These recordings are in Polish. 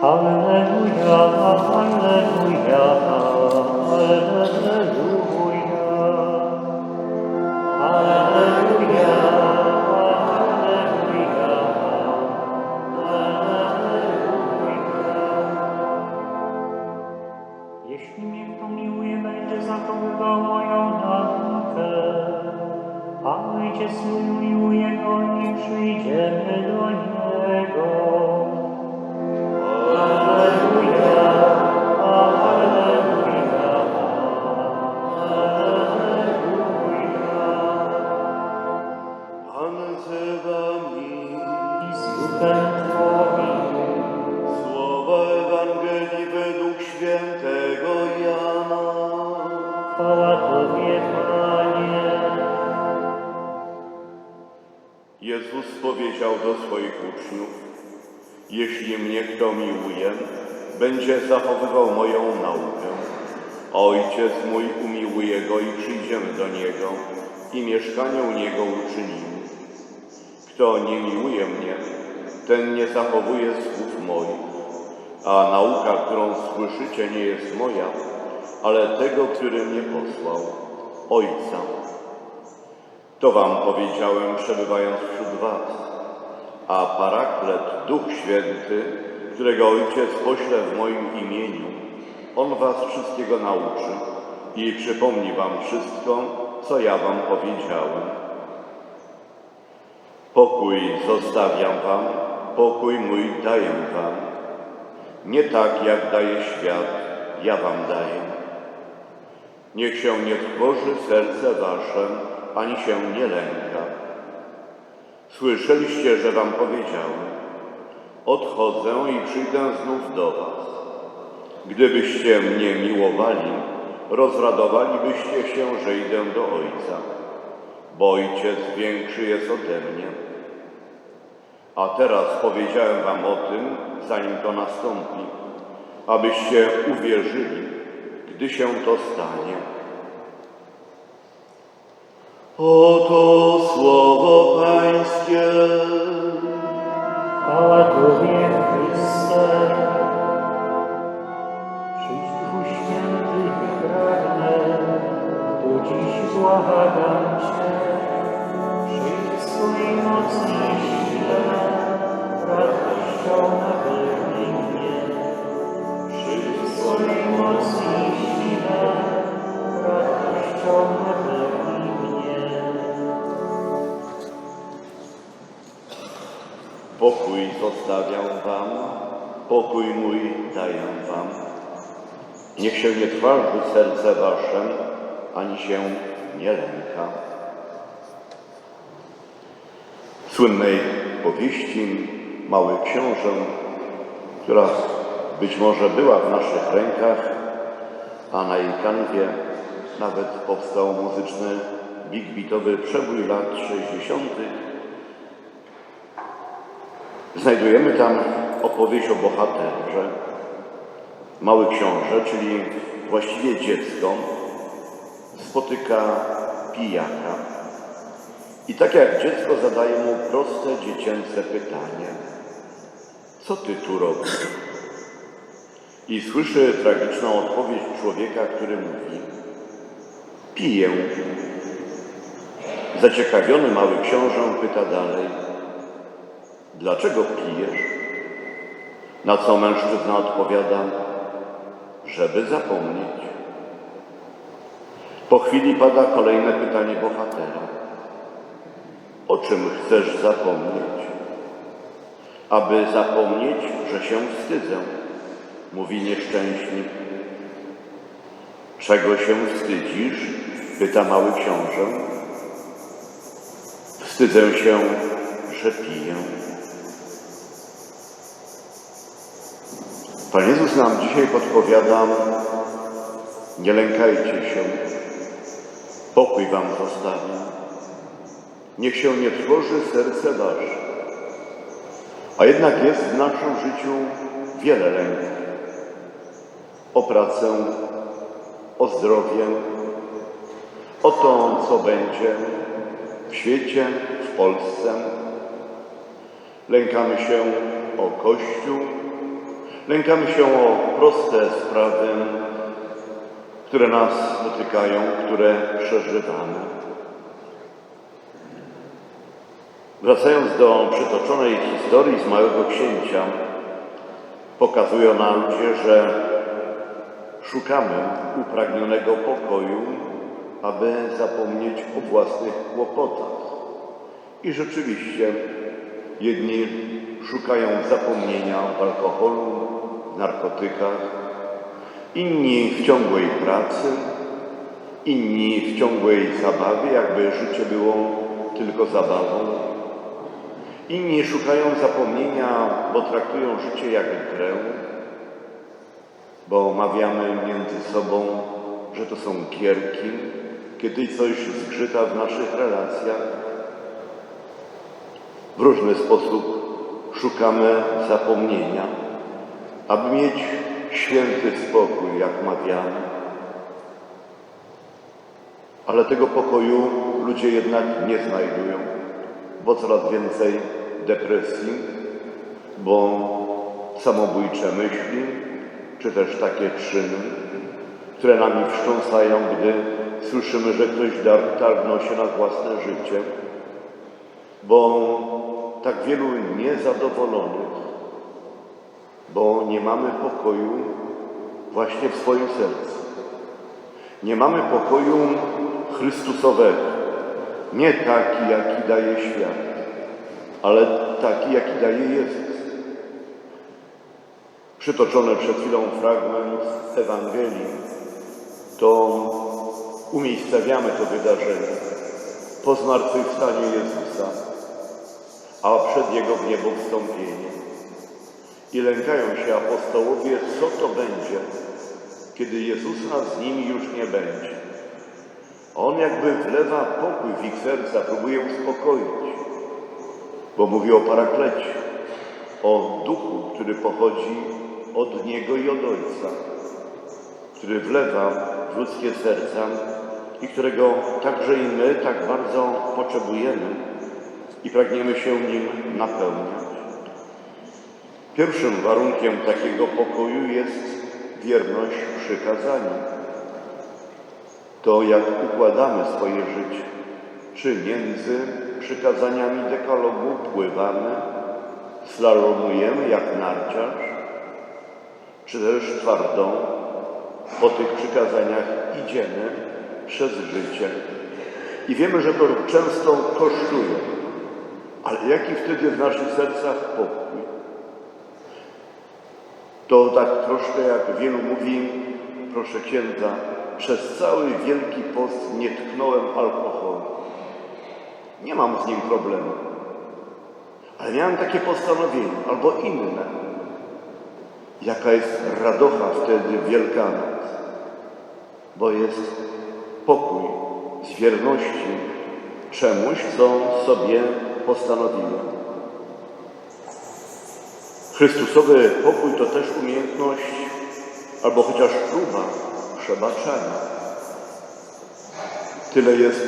Alleluja, Alleluja, Alleluja. Alleluja, Alleluja, Alleluja. Jeśli mnie kto miłuje, będzie zachowywał moją naukę. A ojciec mój miłuje go i przyjdziemy do niego. Powiedział do swoich uczniów, jeśli mnie kto miłuje, będzie zachowywał moją naukę. Ojciec mój umiłuje go i przyjdziemy do niego i mieszkanie u niego uczynimy. Kto nie miłuje mnie, ten nie zachowuje słów moich, a nauka, którą słyszycie, nie jest moja, ale tego, który mnie posłał, Ojca. To wam powiedziałem, przebywając wśród was. A Paraklet, Duch Święty, którego Ojciec pośle w moim imieniu, On was wszystkiego nauczy i przypomni wam wszystko, co ja wam powiedziałem. Pokój zostawiam wam, pokój mój daję wam. Nie tak, jak daje świat, ja wam daję. Niech się nie trwoży serce wasze, ani się nie lęka. Słyszeliście, że wam powiedziałem, odchodzę i przyjdę znów do was. Gdybyście mnie miłowali, rozradowalibyście się, że idę do Ojca, bo Ojciec większy jest ode mnie. A teraz powiedziałem wam o tym, zanim to nastąpi, abyście uwierzyli, gdy się to stanie. Oto słowo Pańskie. Chwała Tobie, Chryste. Przyjdź Duchu Święty pragnę, do dziś błagam Cię. Przyjdź w swojej mocy i sile, radością mnie. Przyjdź w swojej mocy i sile, radością Pokój zostawiam wam, pokój mój daję wam. Niech się nie trważy serce wasze, ani się nie lęka. Słynnej powieści Mały Książę, która być może była w naszych rękach, a na jej kanwie nawet powstał muzyczny big beatowy przebój lat 60. Znajdujemy tam opowieść o bohaterze. Mały książę, czyli właściwie dziecko, spotyka pijaka. I tak jak dziecko zadaje mu proste, dziecięce pytanie. Co ty tu robisz? I słyszy tragiczną odpowiedź człowieka, który mówi Piję. Zaciekawiony mały książę pyta dalej Dlaczego pijesz? Na co mężczyzna odpowiada, żeby zapomnieć. Po chwili pada kolejne pytanie bohatera. O czym chcesz zapomnieć? Aby zapomnieć, że się wstydzę, mówi nieszczęśnik. Czego się wstydzisz? pyta mały książę. Wstydzę się, że piję. Pan Jezus nam dzisiaj podpowiada, nie lękajcie się, pokój wam zostawię. Niech się nie trwoży serce wasze. A jednak jest w naszym życiu wiele lęków. O pracę, o zdrowie, o to, co będzie w świecie, w Polsce. Lękamy się o Kościół, Lękamy się o proste sprawy, które nas dotykają, które przeżywamy. Wracając do przytoczonej historii z Małego Księcia, pokazuje ona ludzie, że szukamy upragnionego pokoju, aby zapomnieć o własnych kłopotach. I rzeczywiście jedni szukają zapomnienia w alkoholu, narkotykach, inni w ciągłej pracy, inni w ciągłej zabawie, jakby życie było tylko zabawą. Inni szukają zapomnienia, bo traktują życie jak grę, bo mawiamy między sobą, że to są gierki, kiedy coś zgrzyta w naszych relacjach. W różny sposób szukamy zapomnienia, aby mieć święty spokój, jak mawiamy. Ale tego pokoju ludzie jednak nie znajdują, bo coraz więcej depresji, bo samobójcze myśli, czy też takie czyny, które nami wstrząsają, gdy słyszymy, że ktoś targnął się na własne życie, bo tak wielu niezadowolonych, bo nie mamy pokoju właśnie w swoim sercu. Nie mamy pokoju Chrystusowego, nie taki, jaki daje świat, ale taki, jaki daje Jezus. Przytoczony przed chwilą fragment Ewangelii, to umiejscawiamy to wydarzenie po zmartwychwstaniu Jezusa, a przed Jego w niebo wstąpieniem. I lękają się apostołowie, co to będzie, kiedy Jezusa z nimi już nie będzie. On jakby wlewa pokój w ich serca, próbuje uspokoić, bo mówi o paraklecie, o duchu, który pochodzi od Niego i od Ojca, który wlewa w ludzkie serca i którego także i my tak bardzo potrzebujemy i pragniemy się nim napełniać. Pierwszym warunkiem takiego pokoju jest wierność przykazaniu. To jak układamy swoje życie, czy między przykazaniami dekalogu pływamy, slalomujemy jak narciarz, czy też twardo po tych przykazaniach idziemy przez życie. I wiemy, że to często kosztuje, ale jaki wtedy w naszych sercach pokój? To tak troszkę jak wielu mówi, proszę księdza, przez cały Wielki Post nie tknąłem alkoholu. Nie mam z nim problemu. Ale miałem takie postanowienie, albo inne. Jaka jest radocha wtedy Wielkanoc, bo jest pokój z wierności czemuś, co sobie postanowiłem. Chrystusowy pokój to też umiejętność, albo chociaż próba przebaczenia. Tyle jest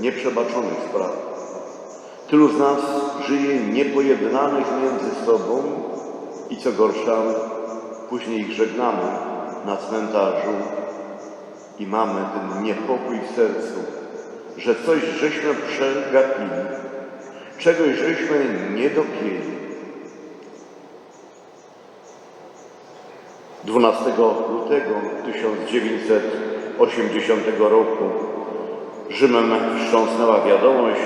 nieprzebaczonych spraw. Tylu z nas żyje niepojednanych między sobą i co gorsza, później ich żegnamy na cmentarzu i mamy ten niepokój w sercu, że coś żeśmy przegapili, czegoś żeśmy nie dopięli. 12 lutego 1980 roku Rzymem wstrząsnęła wiadomość,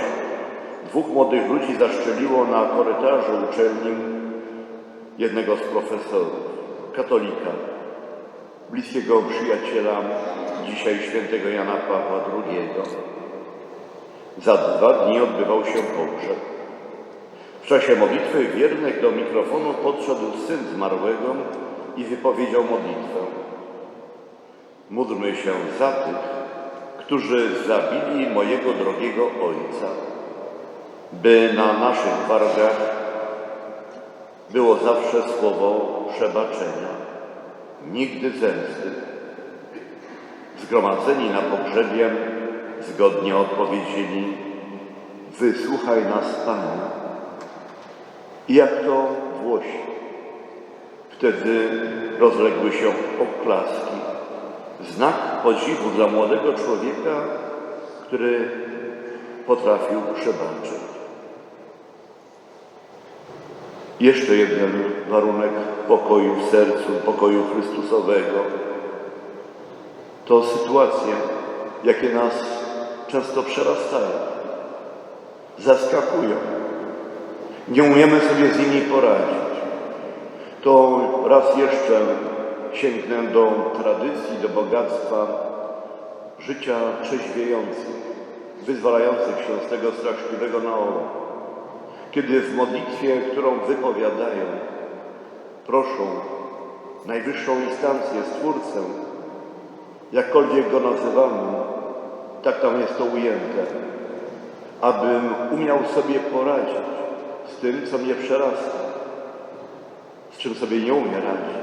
dwóch młodych ludzi zaszczeliło na korytarzu uczelni jednego z profesorów, katolika, bliskiego przyjaciela dzisiaj świętego Jana Pawła II. Za dwa dni odbywał się pogrzeb. W czasie modlitwy wiernych do mikrofonu podszedł syn zmarłego i wypowiedział modlitwę. Módlmy się za tych, którzy zabili mojego drogiego ojca, by na naszych wargach było zawsze słowo przebaczenia, nigdy zemsty. Zgromadzeni na pogrzebie zgodnie odpowiedzieli: Wysłuchaj nas, Panie. I jak to Włosi. Wtedy rozległy się oklaski. Znak podziwu dla młodego człowieka, który potrafił przebaczyć. Jeszcze jeden warunek pokoju w sercu, pokoju Chrystusowego. To sytuacje, jakie nas często przerastają, zaskakują. Nie umiemy sobie z nimi poradzić. To raz jeszcze sięgnę do tradycji, do bogactwa życia trzeźwiejących, wyzwalających się z tego straszliwego naoru. Kiedy w modlitwie, którą wypowiadają, proszą najwyższą instancję, Stwórcę, jakkolwiek go nazywamy, tak tam jest to ujęte, abym umiał sobie poradzić z tym, co mnie przerasta, z czym sobie nie umie radzić,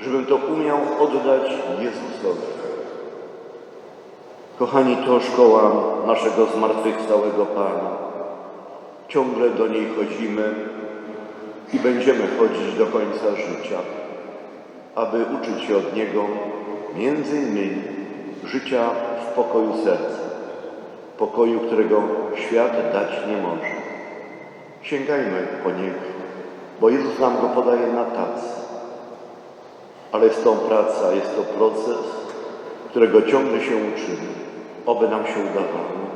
żebym to umiał oddać Jezusowi. Kochani, to szkoła naszego zmartwychwstałego Pana. Ciągle do niej chodzimy i będziemy chodzić do końca życia, aby uczyć się od Niego między innymi życia w pokoju serca, pokoju, którego świat dać nie może. Sięgajmy po Niego, bo Jezus nam go podaje na tacy. Ale jest to praca, jest to proces, którego ciągle się uczymy. Oby nam się udawało.